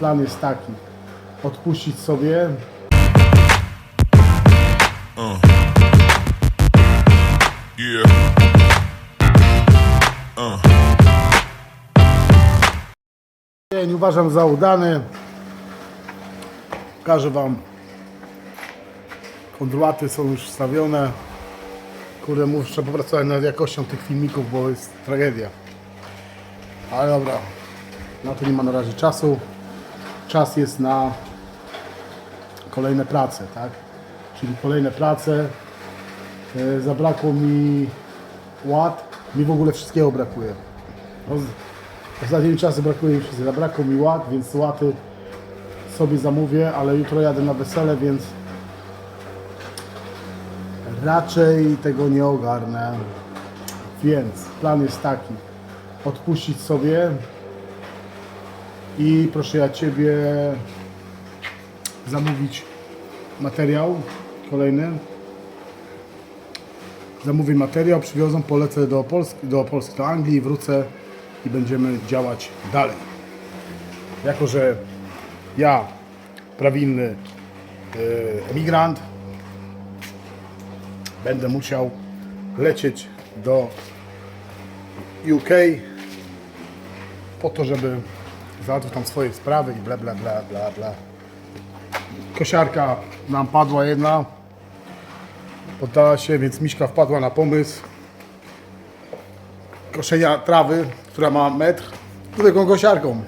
plan jest taki. Odpuścić sobie, Yeah. dzień uważam za udany. Pokażę Wam. Kondulaty są już wstawione. Kurde, muszę popracować nad jakością tych filmików, bo jest tragedia. Ale dobra, na to nie ma na razie czasu. Czas jest na kolejne prace, tak? Czyli kolejne prace. E, Zabrakło mi ład. Mi w ogóle wszystkiego brakuje. No, Ostatnim czasem brakuje mi wszystkiego. Zabrakło mi ład, więc łaty sobie zamówię, ale jutro jadę na wesele, więc raczej tego nie ogarnę. Więc plan jest taki. Odpuścić sobie i proszę ja Ciebie zamówić materiał kolejny. Zamówię materiał, przywiozą, polecę do Polski, do Polski, do Anglii, wrócę i będziemy działać dalej. Jako, że ja, prawilny e, emigrant, będę musiał lecieć do UK po to, żeby załatwić tam swoje sprawy i bla bla bla bla bla. Kosiarka nam padła jedna, poddała się, więc Miśka wpadła na pomysł koszenia trawy, która ma metr, z taką kosiarką.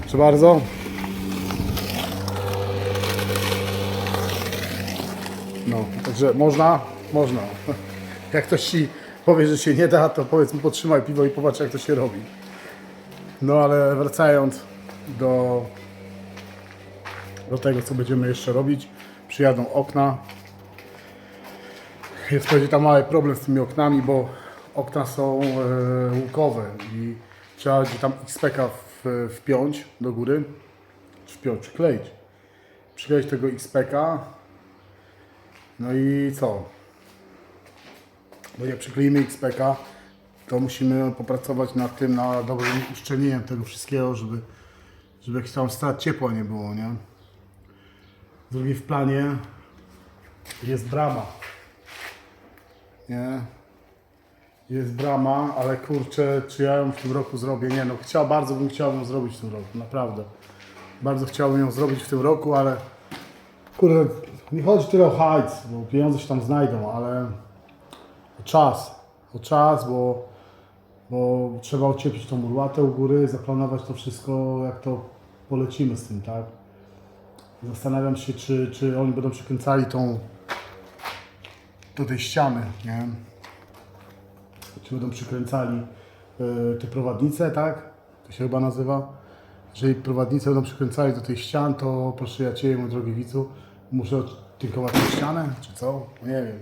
Proszę bardzo. No, także można, można. Jak ktoś ci powie, że się nie da, to powiedz mu podtrzymaj piwo i popatrz jak to się robi. No ale wracając do, do tego, co będziemy jeszcze robić. Przyjadą okna. Jest będzie tam mały problem z tymi oknami, bo okna są e, łukowe i trzeba będzie tam XPK w, wpiąć do góry. Wpiąć, przykleić. Przykleić tego XPK. No i co? Bo jak przykleimy XPK, to musimy popracować nad tym, nad dobrym uszczelnieniem tego wszystkiego, żeby, żeby jakiś tam strat ciepła nie było, nie? Drugi w planie jest brama. Nie? Jest brama, ale kurczę, czy ja ją w tym roku zrobię? Nie no, chciał, bardzo bym chciał ją zrobić w tym roku, naprawdę. Bardzo chciałbym ją zrobić w tym roku, ale kurde, nie chodzi tyle o hajs, bo pieniądze się tam znajdą, ale o czas. O czas, bo, bo trzeba ocieplić tą urłatę u góry, zaplanować to wszystko, jak to polecimy z tym, tak? Zastanawiam się, czy, czy oni będą przykręcali tą do tej ściany, nie? Czy będą przykręcali y, te prowadnice, tak? To się chyba nazywa. Jeżeli prowadnice będą przykręcali do tej ścian, to proszę ja Ciebie, mój drogi widzu, muszę odtynkować tę ścianę, czy co? No Nie wiem.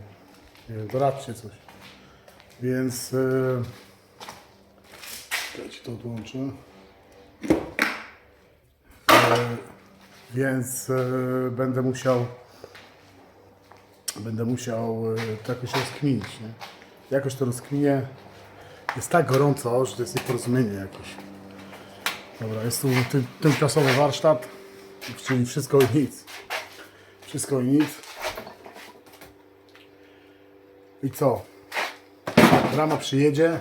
Nie wiem, doradźcie coś. Więc... Yy, ja Ci to odłączę. Yy, więc yy, będę musiał będę musiał y, to jakoś rozkminić. Nie? Jakoś to rozkminię. Jest tak gorąco, że to jest nieporozumienie jakieś. Dobra, jest tu ty, tymczasowy warsztat, czyli wszystko i nic. Wszystko i nic. I co? Rama przyjedzie,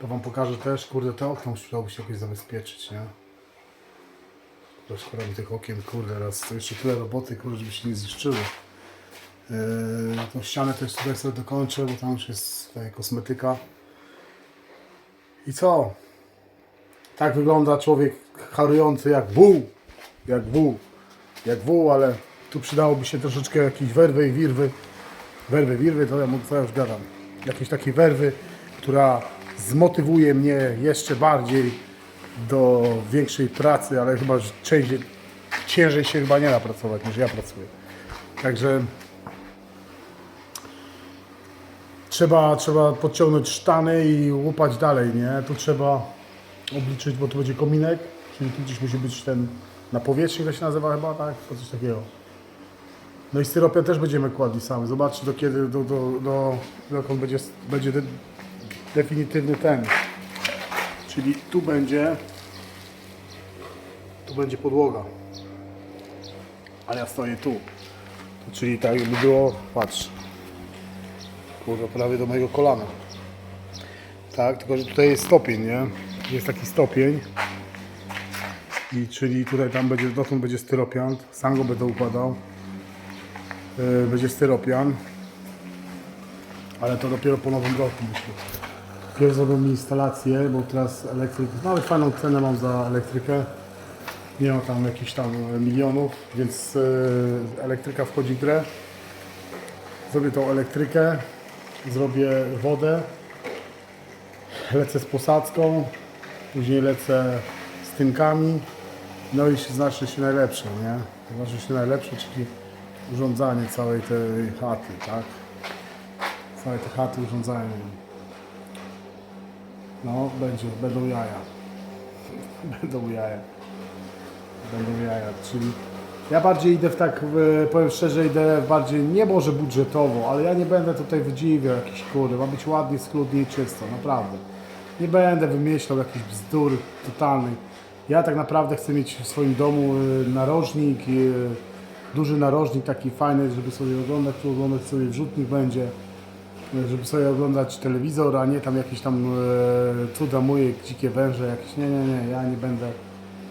to wam pokażę też, kurde, te okno musiałoby się jakoś zabezpieczyć, nie? Kurde, szkoda tych okien, kurde, raz jeszcze tyle roboty, kurde, żeby się nie zniszczyły. Yy, tą ścianę też tutaj sobie dokończę, bo tam już jest tutaj kosmetyka. I co? Tak wygląda człowiek harujący jak wół. Jak wół. Jak wół, ale tu przydałoby się troszeczkę jakiejś werwy i wirwy. Werwy, wirwy, to ja, to ja już gadam. Jakiejś takiej werwy, która zmotywuje mnie jeszcze bardziej do większej pracy, ale chyba że ciężej, ciężej się chyba nie da pracować niż ja pracuję. Także trzeba, trzeba podciągnąć sztany i łupać dalej, nie? Tu trzeba obliczyć, bo tu będzie kominek, czyli tu gdzieś musi być ten na powierzchni, to się nazywa chyba, tak? Coś takiego. No i styropian też będziemy kładli sami. Zobaczcie do kiedy, do, do, do, on będzie, będzie definitywny ten. Czyli tu będzie będzie podłoga. A ja stoję tu. Czyli tak jakby było, patrz. Kurwa, prawie do mojego kolana. Tak, tylko że tutaj jest stopień, nie? Jest taki stopień. I czyli tutaj tam będzie, dotąd będzie styropian. Sam go będę układał. Yy, będzie styropian. Ale to dopiero po nowym roku myślę. Pierw zrobią mi instalację, bo teraz elektryk, nawet fajną cenę mam za elektrykę. Nie ma tam jakichś tam milionów, więc yy, elektryka wchodzi w grę. Zrobię tą elektrykę, zrobię wodę, lecę z posadzką, później lecę z tynkami, no i się znaczy się najlepsze, nie? Znaczy się najlepsze, czyli urządzanie całej tej chaty, tak? Całej tej chaty urządzanie. No, będzie, będą jaja. Będą jaja. Będą jaja, czyli ja bardziej idę w tak, powiem szczerze, idę bardziej, nie może budżetowo, ale ja nie będę tutaj wydziwiał jakiś kurde, ma być ładnie, schludnie i czysto, naprawdę. Nie będę wymyślał jakichś bzdur totalnych. Ja tak naprawdę chcę mieć w swoim domu y, narożnik, y, duży narożnik taki fajny, żeby sobie oglądać, tu oglądać sobie wrzutnik będzie, żeby sobie oglądać telewizor, a nie tam jakieś tam e, cuda moje, dzikie węże, jakieś, nie, nie, nie, ja nie będę,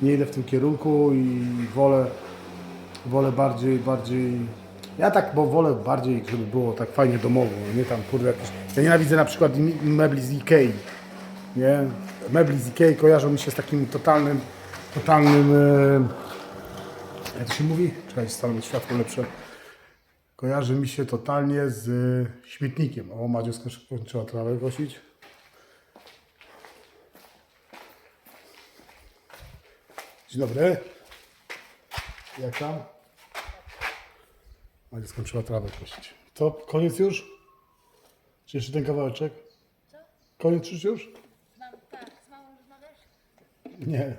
nie idę w tym kierunku i wolę, wolę bardziej, bardziej, ja tak, bo wolę bardziej, żeby było tak fajnie domowo, nie tam kurde jakieś, ja nienawidzę na przykład mebli z Ikei, nie, mebli z Ikei kojarzą mi się z takim totalnym, totalnym, e, jak to się mówi? Czekaj, stanę światło lepsze. Kojarzy mi się totalnie z e, śmietnikiem. O, Madziu skończyła trawę kosić. Dzień dobry. Jak tam? Madziu skończyła trawę kosić. To koniec już? Czy jeszcze ten kawałeczek? Co? Koniec już już? Mam, tak, z mamą rozmawiasz? Nie.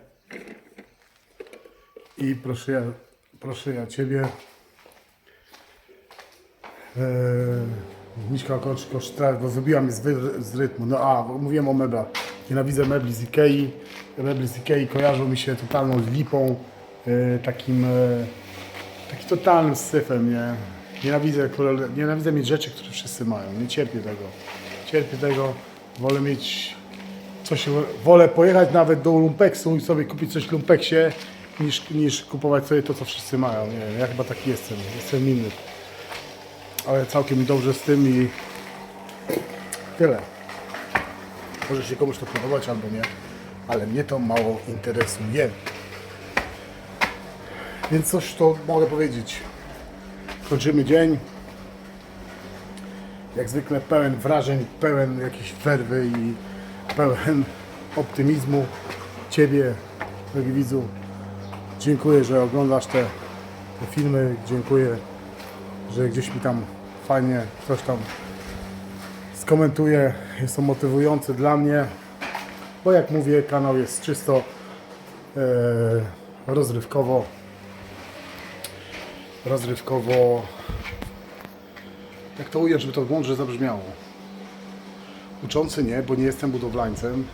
I proszę ja, proszę ja Ciebie, Miśka Okoczko, sztrach, bo wybiła mnie z, wy- z rytmu. No a, mówiłem o meblach. Nienawidzę mebli z Ikei. Mebli z Ikei kojarzą mi się totalną lipą, e, takim, e, takim totalnym syfem, nie? Nienawidzę, kurde, nienawidzę mieć rzeczy, które wszyscy mają. Nie cierpię tego. Cierpię tego. Wolę mieć coś, wolę pojechać nawet do Lumpeksu i sobie kupić coś w Lumpeksie, niż, niż kupować sobie to, co wszyscy mają. Nie wiem, ja chyba taki jestem, jestem inny. Ale całkiem dobrze z tym i tyle. Może się komuś to podobać albo nie, ale mnie to mało interesuje. Więc coś to mogę powiedzieć. Kończymy dzień. Jak zwykle pełen wrażeń, pełen jakiejś werwy i pełen optymizmu. Ciebie, drogi widzu, dziękuję, że oglądasz te, te filmy. Dziękuję, że gdzieś mi tam fajnie coś tam skomentuje. Jest to motywujące dla mnie, bo jak mówię, kanał jest czysto e, rozrywkowo. Rozrywkowo. Jak to ująć, żeby to mądrze zabrzmiało? Uczący nie, bo nie jestem budowlańcem.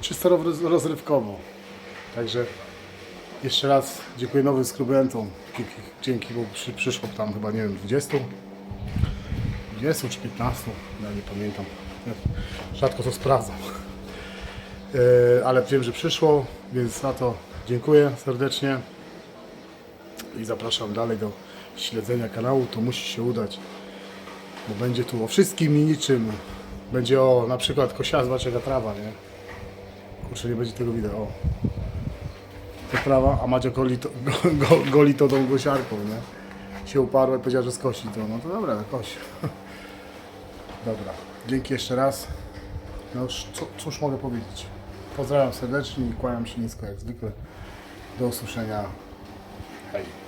Czysto roz- rozrywkowo. Także jeszcze raz dziękuję nowym skrubentom. Dzięki, dzięki bo przy, przyszło tam chyba, nie wiem, 20. 20 czy 15, ja nie pamiętam. Rzadko to sprawdzam. E, ale wiem, że przyszło, więc za to dziękuję serdecznie i zapraszam dalej do śledzenia kanału. To musi się udać, bo będzie tu o wszystkim i niczym. Będzie o na przykład kosia zobacz jaka trawa, nie? Kurczę, nie będzie tego widać. O. To trawa, a Madzia goli to, go, go, goli to tą gosiarką, nie? Się uparła i powiedziała, że skosi to. No to dobra, koś. Dobra, dzięki jeszcze raz. No już, co, cóż mogę powiedzieć? Pozdrawiam serdecznie i kłaniam się nisko jak zwykle. Do usłyszenia. Hej.